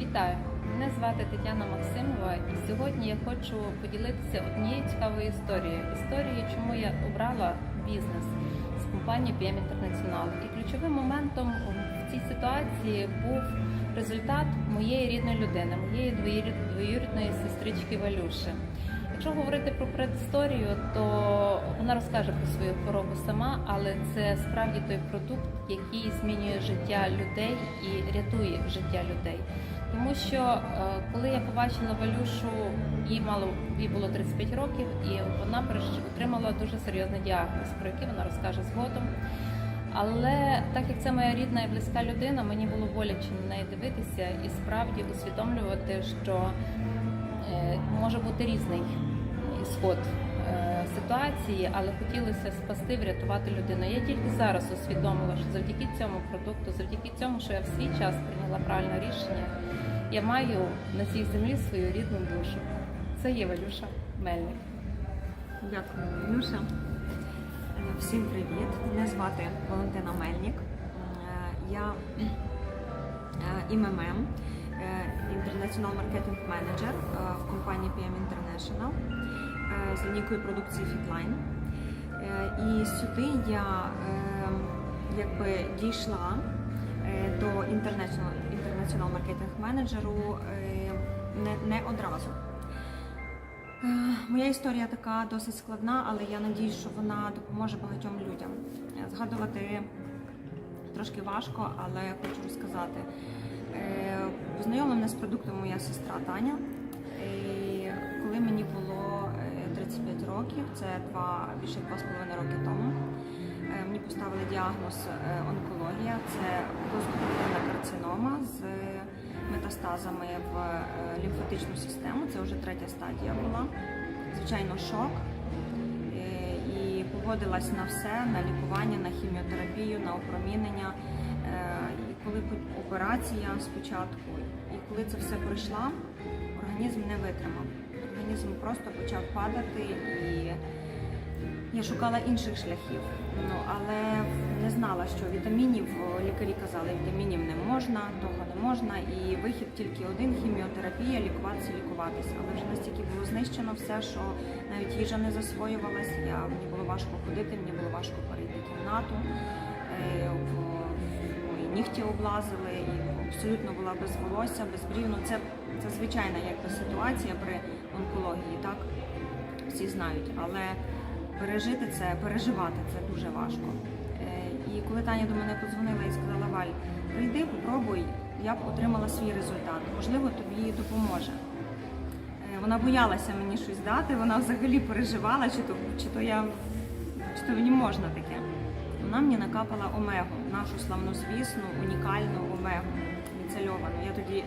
Вітаю! Мене звати Тетяна Максимова, і сьогодні я хочу поділитися однією цікавою історією. Історією, чому я обрала бізнес з компанії PM International. І ключовим моментом в цій ситуації був результат моєї рідної людини, моєї двоюрід- двоюрідної сестрички Валюши. Якщо говорити про предісторію, то вона розкаже про свою хворобу сама, але це справді той продукт, який змінює життя людей і рятує життя людей. Тому що е, коли я побачила Валюшу, їй мало їй було 35 років, і вона отримала дуже серйозний діагноз, про який вона розкаже згодом. Але так як це моя рідна і близька людина, мені було боляче на неї дивитися і справді усвідомлювати, що е, може бути різний ісход е, ситуації, але хотілося спасти, врятувати людину. Я тільки зараз усвідомила, що завдяки цьому продукту, завдяки цьому, що я в свій час прийняла правильне рішення, я маю на цій землі свою рідну душу. Це є Валюша Мельник. Дякую, Нюша. Е, Всім привіт. Мене звати Валентина Мельник. Е, Я ІММ, Marketing Manager е, в компанії PM International з лінійкою продукції Fitline. Е, І сюди я е, якби дійшла е, до Marketing Manager е, не, не одразу. Е, Моя історія така досить складна, але я надіюсь, що вона допоможе багатьом людям. Згадувати трошки важко, але хочу розказати. Познайомила мене з продуктом моя сестра Таня. Коли мені було е, 35 років, це два, більше 2,5 роки тому, е, мені поставили діагноз е, онкологія. Це плоскоподібна карцинома з метастазами в е, лімфатичну систему. Це вже третя стадія була. Звичайно, шок. Е, І погодилась на все, на лікування, на хіміотерапію, на опромінення. Е, І коли операція спочатку, і коли це все пройшла, організм не витримав. Організм просто почав падати і я шукала інших шляхів, ну але не знала, що вітамінів лікарі казали, вітамінів не можна, того не можна, і вихід тільки один хіміотерапія, лікуватися, лікуватися. Але вже настільки було знищено все, що навіть їжа не засвоювалась. Я мені було важко ходити, мені було важко перейти кімнату. Нігті облазили, і абсолютно була без волосся, без брів. Ну це, це звичайна якби ситуація при онкології, так всі знають, але пережити це, переживати це дуже важко. Е, І коли Таня до мене подзвонила і сказала, Валь, прийди, попробуй, я б отримала свій результат. Можливо, тобі допоможе. Е, Вона боялася мені щось дати, вона взагалі переживала, чи то, чи то я чи то мені можна таке. Вона мені накапала омегу, нашу славнозвісну, унікальну омегу міцельовану. Я тоді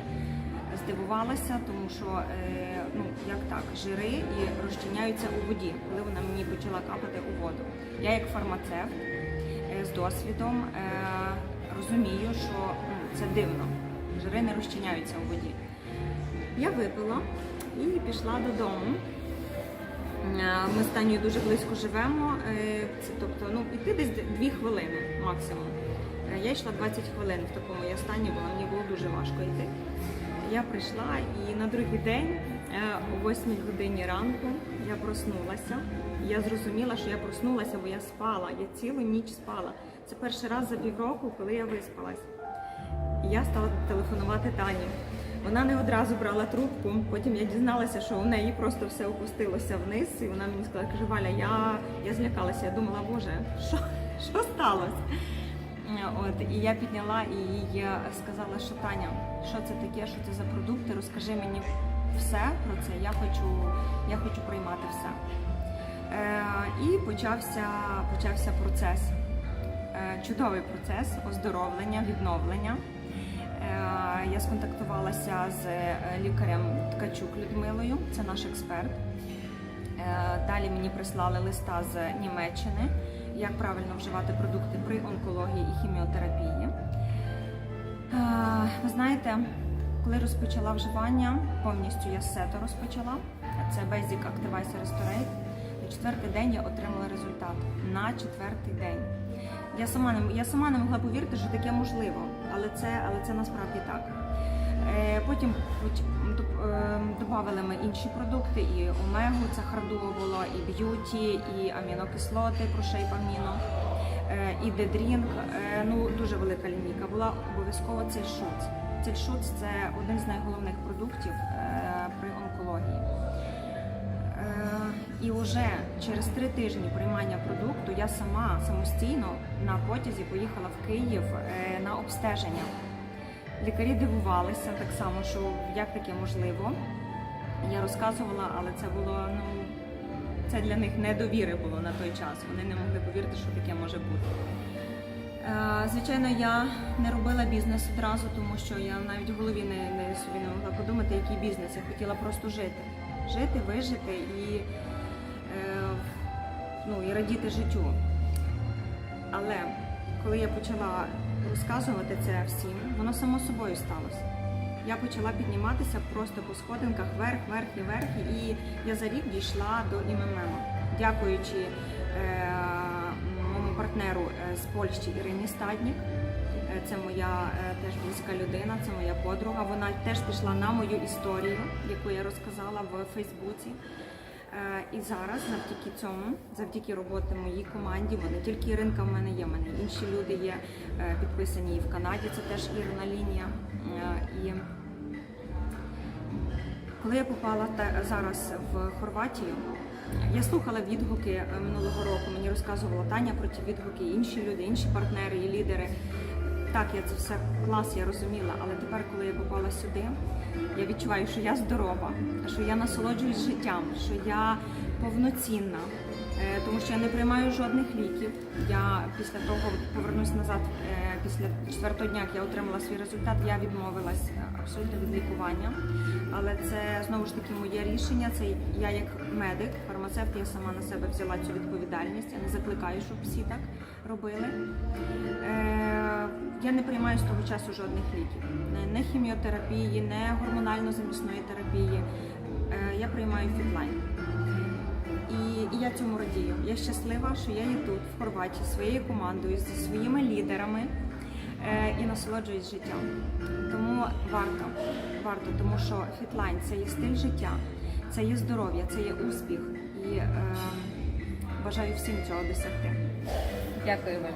здивувалася, тому що е, ну як так, жири і розчиняються у воді, коли вона мені почала капати у воду. Я як фармацевт е, з досвідом е, розумію, що ну, це дивно. Жири не розчиняються у воді. Я випила і пішла додому. Е, Ми з Танею дуже близько живемо, е, це, тобто ну, йти десь дві хвилини максимум. Е, Я йшла 20 хвилин в такому я стані була, мені було дуже важко йти. Я прийшла і на другий день, о 8 годині ранку, я проснулася. Я зрозуміла, що я проснулася, бо я спала. Я цілу ніч спала. Це перший раз за півроку, коли я виспалась. Я стала телефонувати Тані. Вона не одразу брала трубку. Потім я дізналася, що у неї просто все опустилося вниз, і вона мені сказала, каже, Валя, я, я злякалася. Я думала, боже, що, що сталося? От і я підняла і їй сказала, що Таня, що це таке, що це за продукти? Розкажи мені все про це. Я хочу, я хочу приймати все. Е, і почався, почався процес. Е, чудовий процес оздоровлення, відновлення. Е, Я сконтактувалася з е, лікарем Ткачук Людмилою, це наш експерт. Е, Далі мені прислали листа з Німеччини, як правильно вживати продукти при онкології і хіміотерапії. Ви знаєте, коли розпочала вживання, повністю я сето розпочала. Це Basic Activize Restorate. На четвертий день я отримала результат. На четвертий день. Я сама не я сама не могла повірити, що таке можливо, але це, але це насправді так. Е, Потім доп- е, додавали ми інші продукти, і омегу, це хардуо було, і б'юті, і амінокислоти, прошейпаміно, паміно, і дедрінк. Е, Ну, дуже велика лінійка була обов'язково цельшуц. Цельшуц це один з найголовних продуктів І вже через три тижні приймання продукту я сама самостійно на потязі поїхала в Київ е, на обстеження. Лікарі дивувалися так само, що як таке можливо. Я розказувала, але це було ну це для них недовіри було на той час. Вони не могли повірити, що таке може бути. Е, Звичайно, я не робила бізнес одразу, тому що я навіть в голові не, не собі не могла подумати, який бізнес. Я хотіла просто жити, жити, вижити і, ну, і радіти життю. Але коли я почала розказувати це всім, воно само собою сталося. Я почала підніматися просто по сходинках вверх, вверх і вверх, і я за рік дійшла до ІММ. Дякуючи е, моєму партнеру е, з Польщі Ірині Стаднік. Е, Це моя е, теж близька людина, це моя подруга. Вона теж пішла на мою історію, яку я розказала в Фейсбуці. Е, І зараз, завдяки цьому, завдяки роботи моїй команді, бо не тільки Іринка в мене є, в мене інші люди є е, підписані і в Канаді, це теж Ірина лінія. Е, І коли я попала зараз в Хорватію, я слухала відгуки минулого року. Мені розказувала Таня про ті відгуки, інші люди, інші партнери і лідери. Так, я це все клас, я розуміла, але тепер, коли я попала сюди, я відчуваю, що я здорова, що я насолоджуюсь життям, що я повноцінна, тому що я не приймаю жодних ліків. Я після того повернусь назад. е, Після четвертого дня, як я отримала свій результат, я відмовилась е, абсолютно від лікування. Але це знову ж таки моє рішення. Це я як медик, фармацевт, я сама на себе взяла цю відповідальність. Я не закликаю, щоб всі так робили. Е, я не приймаю з того часу жодних ліків, не, хіміотерапії, не гормонально-замісної терапії. Е, я приймаю фітлайн. І, і я цьому радію. Я щаслива, що я є тут, в Хорватії, своєю командою, зі своїми лідерами е, і насолоджуюсь життям. Тому варто, варто, тому що фітлайн це є стиль життя, це є здоров'я, це є успіх. І е, бажаю всім цього досягти. Дякую вам.